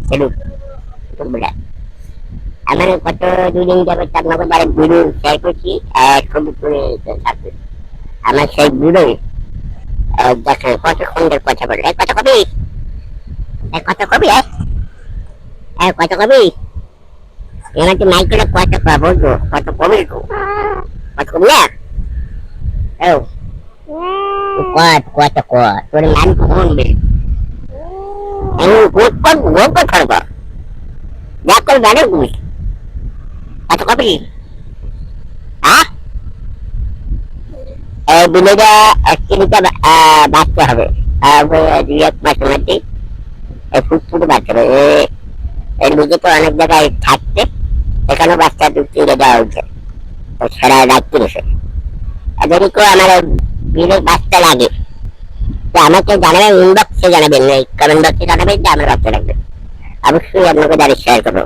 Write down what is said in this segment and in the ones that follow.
Salute বলে আমার গত দুদিন যাবত আপনাকে বারে ভিডিও শেয়ার করছি করে থাকবে আমার সেই ভিডিও দেখেন কতক্ষণ ধরে কথা বলে এই কত কবি এই কত কবি এই কত কবি এবার তো মাইকেলে কত কবি বলব কত কবি কত কবি না ও কত কত কত তোর নাম কোন বে আমি কর গোট কর করব যা কর গাড়ি গুলি কত কবি হ্যাঁ এই বাঁচতে হবে। দুই এক মাসের মধ্যে এই ফুটফুটে বাঁচতে হবে। এর তো অনেক জায়গায় থাকছে এখানেও বাচ্চা দু তিনটে দেওয়া হচ্ছে তো সেরা রাখতে বসে। যদি আমার বিলে বাচ্চা লাগে। আমাকে জানাবেন ইনবক্সে জানাবেন এই কমেন্ট বক্সে জানাবেন যে আমার বাচ্চা লাগবে। অবশ্যই আপনাকে দাঁড়িয়ে শেয়ার করব।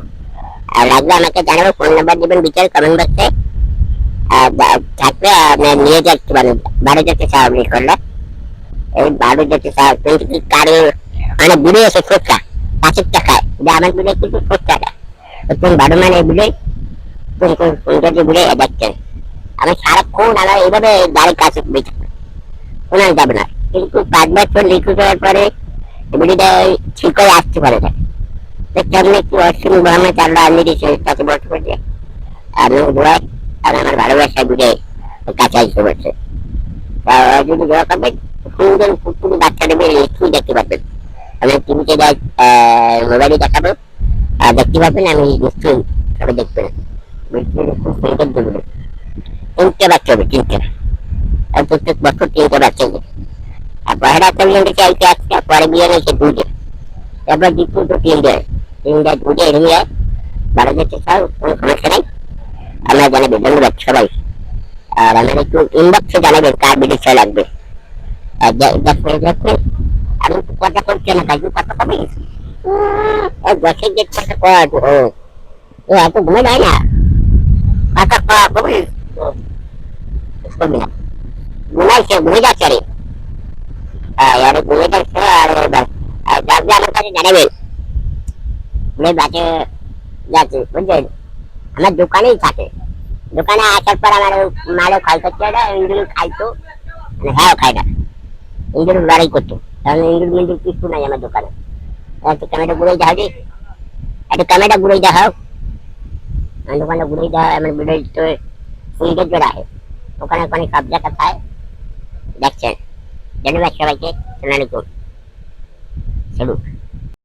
আর লাগলে আমাকে জানাবেন ফোন নাম্বার দেবেন বিচার কমেন্ট বক্সে থাকলে আপনার নিয়ে যাচ্ছি বারো যেতে সাহায্য করলে। এই বারো যেতে সাহায্য কিন্তু কি মানে বুড়ে এসে খোঁজটা পাঁচের টাকায়, যে আমার বুড়ে কিন্তু খোঁজ টাকা। কোন বারো মানে বুড়ে কোন কোন কোনটা যে বুড়ে দেখছেন আমি সারাক্ষণ আমার এইভাবে গাড়ির কাছে শোনা যাবে না। কিন্তু পাঁচ বছর লিখে দেওয়ার পরে বুড়িটা ঠিক করে আসতে পারে না। তো কেমন একটু অশ্বিনী মোহাম্মদ আল্লাহ আল্লি দিয়েছে তাকে বসে পড়ছে আমি দোয়া আর আমার ভালোবাসা বুঝে কাছে আসতে পারছে। তা যদি দোয়া করবেন সুন্দর পুকুরি বাচ্চা দেবে একটু দেখতে পারবেন আমি টিভিতে যাই মোবাইলে দেখাবো। আর দেখতে পাবেন আমি নিশ্চয়ই সবাই দেখবেন খুব সুন্দর দেখবেন তিনটে বাচ্চা হবে, তিনটে। আর প্রত্যেক বছর তিনটে বাচ্চা আর পয়লা চল্লিশে চাইতে আসছে পরে বিয়ে নিয়েছে দুধে এবার দ্বিতীয় তো তিনটে তিনটে দুধে নিয়ে বারো যাচ্ছে সব, কোনো সমস্যা নেই। আমরা ধন্যবাদ সবাই। আর আমার একটু ইনবক্সে জানাবেন কার ছেলে লাগবে। আমি কথা করছি না কাজু কথা কবে বসে যে কথা কয় ও এত ঘুমে যায় না? কথা কয়, কবে? না। ঘুমাইছে ঘুমে যাচ্ছে রে। আরে যাচ্ছে আর জানাবেন বাজে যাচ্ছে বুঝলেন আমার দোকানেই থাকে। দোকানে আসার পর আমার মালে খাই করতে না খাইতো। মানে হ্যাঁ খাই না। ইন্দুর লড়াই করতো। কারণ ইন্দুর মিন্দুর কিছু নাই আমার দোকানে। একটু ক্যামেরা ঘুরে যাও রে একটু ক্যামেরা ঘুরে যাও আমার দোকানে ঘুরে যাও আমার ভিডিও তো সুন্দর জোড়া আছে ওখানে ওখানে সব জায়গা পায় দেখছেন ধন্যবাদ সবাইকে সালামালাইকুম সালুট